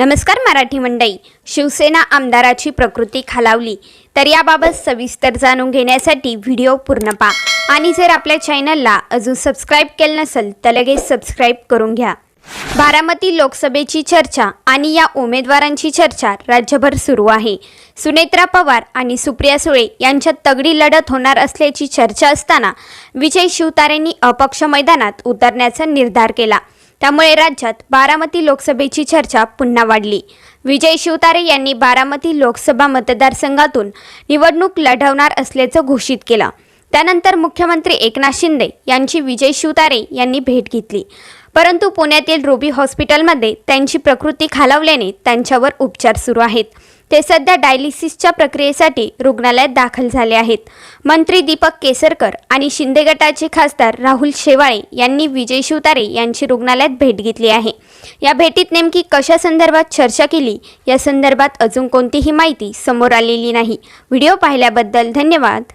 नमस्कार मराठी मंडई शिवसेना आमदाराची प्रकृती खालावली. तर याबाबत सविस्तर जाणून घेण्यासाठी व्हिडिओ पूर्ण पहा. आणि जर आपल्या चॅनलला अजून सबस्क्राईब केलं नसेल तर लगेच सबस्क्राईब करून घ्या. बारामती लोकसभेची चर्चा आणि या उमेदवारांची चर्चा राज्यभर सुरू आहे. सुनेत्रा पवार आणि सुप्रिया सुळे यांच्यात तगडी लढत होणार असल्याची चर्चा असताना विजय शिवतारेंनी अपक्ष मैदानात उतरण्याचा निर्धार केला. त्यामुळे राज्यात बारामती लोकसभेची चर्चा पुन्हा वाढली. विजय शिवतारे यांनी बारामती लोकसभा मतदारसंघातून निवडणूक लढवणार असल्याचं घोषित केलं. त्यानंतर मुख्यमंत्री एकनाथ शिंदे यांची विजय शिवतारे यांनी भेट घेतली. परंतु पुण्यातील रुबी हॉस्पिटलमध्ये त्यांची प्रकृती खालावल्याने त्यांच्यावर उपचार सुरू आहेत. ते सध्या डायलिसिसच्या प्रक्रियेसाठी रुग्णालयात दाखल झाले आहेत. मंत्री दीपक केसरकर आणि शिंदे गटाचे खासदार राहुल शेवाळे यांनी विजय शिवतारे यांची रुग्णालयात भेट घेतली आहे. या भेटीत नेमकी कशा संदर्भात चर्चा केली या संदर्भात अजून कोणतीही माहिती समोर आलेली नाही. व्हिडिओ पाहिल्याबद्दल धन्यवाद.